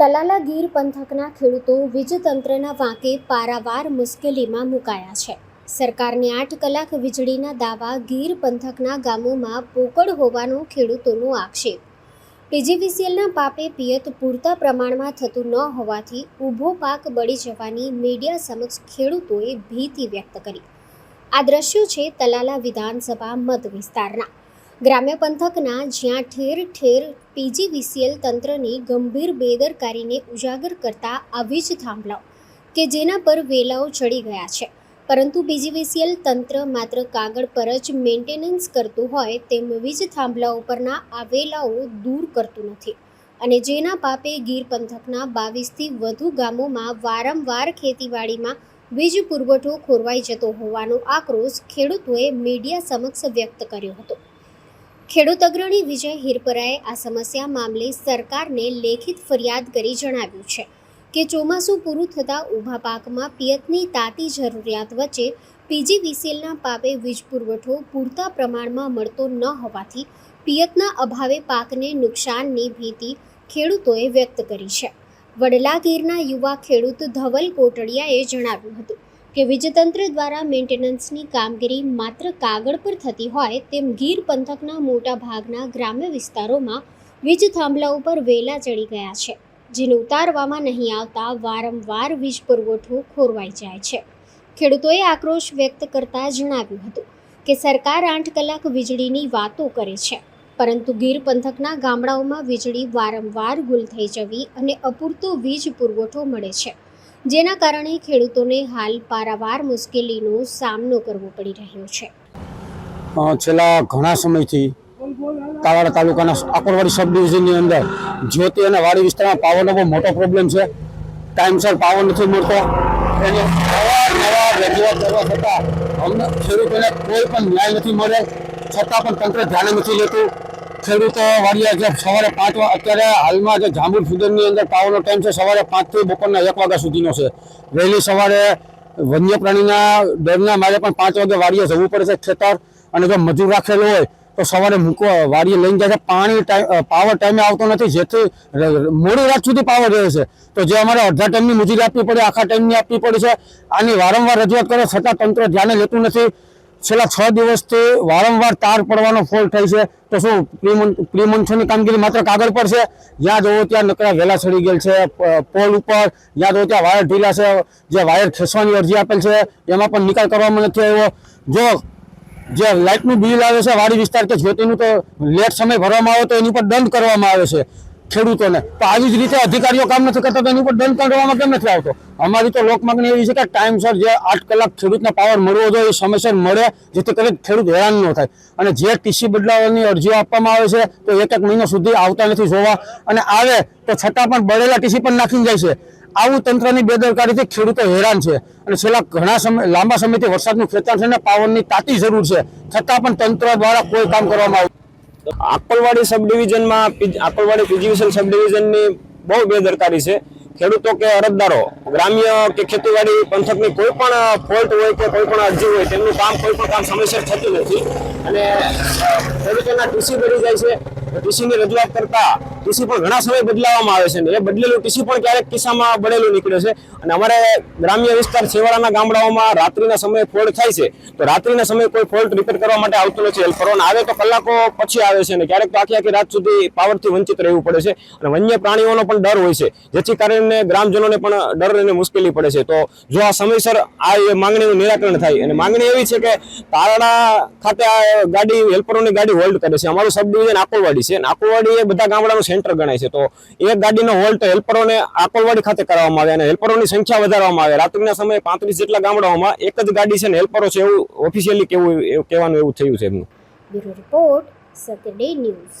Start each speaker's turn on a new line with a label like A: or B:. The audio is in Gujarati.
A: તલાલા ગીર પંથકના ખેડૂતો વીજતંત્રના વાંકે પારાવાર મુશ્કેલીમાં મુકાયા છે. સરકારની આઠ કલાક વીજળીના દાવા ગીર પંથકના ગામોમાં પોકળ હોવાનો ખેડૂતોનો આક્ષેપ. પીજીવીસીએલના પાપે પિયત પૂરતા પ્રમાણમાં થતું ન હોવાથી ઊભો પાક બળી જવાની મીડિયા સમક્ષ ખેડૂતોએ ભીતિ વ્યક્ત કરી. આ દ્રશ્યો છે તલાલા વિધાનસભા મત વિસ્તારના. ગ્રામ્ય પંથકના જ્યાં ઠેર ઠેર પીજીવીસીએલ તંત્રની ગંભીર બેદરકારીને ઉજાગર કરતા આ વીજ થાંભલાઓ કે જેના પર વેલાઓ ચડી ગયા છે. પરંતુ પીજીવીસીએલ તંત્ર માત્ર કાગળ પર જ મેન્ટેનન્સ કરતું હોય તેમ વીજ થાંભલાઓ પરના આ વેલાઓ દૂર કરતું નથી. અને જેના પાપે ગીર પંથકના બાવીસથી વધુ ગામોમાં વારંવાર ખેતીવાડીમાં વીજ પુરવઠો ખોરવાઈ જતો હોવાનો આક્રોશ ખેડૂતોએ મીડિયા સમક્ષ વ્યક્ત કર્યો હતો. ખેડૂત અગ્રણી વિજય હિરપરાએ આ સમસ્યા મામલે સરકારને લેખિત ફરિયાદ કરી જણાવ્યું છે કે ચોમાસું પૂરું થતાં ઊભા પાકમાં પિયતની તાતી જરૂરિયાત વચ્ચે પીજીવીસીએલના પાપે વીજ પુરવઠો પૂરતા પ્રમાણમાં મળતો ન હોવાથી પિયતના અભાવે પાકને નુકસાનની ભીતિ ખેડૂતોએ વ્યક્ત કરી છે. વડલા ગીરના યુવા ખેડૂત ધવલ કોટડિયાએ જણાવ્યું હતું કે વીજતંત્ર દ્વારા મેન્ટેનન્સની કામગીરી માત્ર કાગળ પર થતી હોય તેમ ગીર પંથકના મોટા ભાગના ગ્રામ્ય વિસ્તારોમાં વીજ થાંભલા ઉપર વેલા ચડી ગયા છે, જેને ઉતારવામાં નહીં આવતા વારંવાર વીજ પુરવઠો ખોરવાઈ જાય છે. ખેડૂતોએ આક્રોશ વ્યક્ત કરતા જણાવ્યું હતું કે સરકાર આઠ કલાક વીજળીની વાતો કરે છે, પરંતુ ગીર પંથકના ગામડાઓમાં વીજળી વારંવાર ગુલ થઈ જવી અને અપૂરતો વીજ પુરવઠો મળે છે. જેના કારણે ખેડૂતોને હાલ પારાવાર મુશ્કેલીનો સામનો કરવો પડી રહ્યો છે.
B: છેલ્લા ઘણા સમયથી તાલાળા તાલુકાના અકોરવાડી સબ ડિવિઝનની અંદર જ્યોતિ અને વાડી વિસ્તારમાં પાવરનો બહુ મોટો પ્રોબ્લેમ છે. ટાઈમસર પાવર નથી મળતો. એને નવા રજૂઆત કરવા છતાં અમને ખેડૂતોને કોઈ પણ ન્યાય નથી મળે છતાં પણ તંત્ર ધ્યાને નથી લેતું. ખેડૂતો વાડિયા જે સવારે પાંચ વાગે અત્યારે હાલમાં જે જાંબુર ફુદરની અંદર પાવરનો ટાઈમ છે, સવારે પાંચથી બપોરના એક વાગ્યા સુધીનો છે. વહેલી સવારે વન્ય પ્રાણીના ડરના મારે પણ પાંચ વાગે વાડીએ જવું પડે છે ખેતર. અને જો મજૂર રાખેલો હોય, તો સવારે મૂકો, વાડીએ લઈને જાય છે. પાણી પાવર ટાઈમે આવતો નથી. જેથી મોડી રાત સુધી પાવર રહે છે. તો જે અમારે અડધા ટાઈમની મજૂરી આપવી પડે, આખા ટાઈમની આપવી પડે છે. આની વારંવાર રજૂઆત કરે, છતાં તંત્ર ધ્યાને લેતું નથી. છેલ્લા છ દિવસથી વારંવાર તાર પડવાનો ફોલ્ટ થાય છે. તો શું પ્રી મોન્સૂનની કામગીરી માત્ર કાગળ પર છે? જ્યાં જોવો ત્યાં નકરા વહેલા ચડી ગયેલ છે પોલ ઉપર. જ્યાં જોવો ત્યાં વાયર ઢીલા છે, જે વાયર ખેંચવાની અરજી આપેલ છે. એમાં પણ નિકાલ કરવામાં નથી આવ્યો. જો, જે લાઇટનું બિલ આવે છે, વાડી વિસ્તાર કે જ્યોતિનું, તો લેટ સમય ભરવામાં આવે તો એની પર દંડ કરવામાં આવે છે. ખેડૂતોને. તો આવી જ રીતે અધિકારીઓ કામ નથી કરતા, તો એની ઉપર દંડ કરવામાં કેમ નથી આવતો? અમારી તો લોક માંગણી એવી છે કે ટાઈમસર જે આઠ કલાક ખેડૂતને પાવર મળવો જોઈએ, એ સમયસર મળે, જેથી કરી ખેડૂત હેરાન ન થાય. અને જે ટીસી બદલાવાની અરજીઓ આપવામાં આવે છે, તો એક એક મહિનો સુધી આવતા નથી જોવા. અને આવે તો છતાં પણ બળેલા ટીસી પણ નાખીને જાય છે. આવું તંત્રની બેદરકારીથી ખેડૂતો હેરાન છે. અને છેલ્લા ઘણા સમય, લાંબા સમયથી વરસાદનું ખેંચાણ છે ને પાવરની તાતી જરૂર છે. છતાં પણ તંત્ર દ્વારા કોઈ કામ કરવામાં આવ્યું
C: આકોલવાડી સબ ડિવિઝનમાં આકોલવાડી પીજીવીસલ સબ ડિવિઝનની બહુ બેદરકારી છે. ખેડૂતો કે અરજદારો, ગ્રામ્ય કે ખેતીવાડી પંથકની કોઈ પણ ફોલ્ટ હોય કે કોઈ પણ અરજી હોય, તેમનું કામ કોઈ પણ કામ સમયસર થતું નથી. અને ખેડૂતોના ટીસી બદલી જાય છે. ટીસીની રજૂઆત કરતા ટીસી પણ ઘણા સમય બદલાવવામાં આવે છે ને એ બદલેલું ટીસી પણ ક્યારેક કિસ્સામાં બનેલું નીકળે છે. અને અમારે ગ્રામ્ય વિસ્તાર છેવાડાના ગામડાઓમાં રાત્રિના સમયે ફોલ્ટ થાય છે. તો રાત્રિના સમયે કોઈ ફોલ્ટ રિપેર કરવા માટે આવતું નથી. હેલ્પરો અને આવે તો કલાકો પછી આવે છે ને ક્યારેક તો આખી આખી રાત સુધી પાવરથી વંચિત રહેવું પડે છે. અને વન્ય પ્રાણીઓનો પણ ડર હોય છે. જેથી કારણે ગ્રામજનોને પણ ડર અને મુશ્કેલી પડે છે. તો જો આ સમયસર આ માંગણીનું નિરાકરણ થાય. અને માંગણી એવી છે કે તારડા ખાતે આ ગાડી હેલ્પરોની ગાડી હોલ્ડ કરે છે. અમારું સબ ડિવિઝન આકોલવાડી છે આકોલવાડી એ બધા ગામડાનું સેન્ટર ગણાય છે. તો એક ગાડીનો હોલ્ટ હેલ્પરોને આકોલવાડી ખાતે કરવામાં આવે અને હેલ્પરોની સંખ્યા વધારવામાં આવે. રાત્રિના સમયે પાંત્રીસ જેટલા ગામડાઓમાં એક જ ગાડી છે ને હેલ્પરો છે એવું ઓફિશિયલી કેવું કહેવાનું એવું થયું છે એમનું.
A: Report, Satyaday news.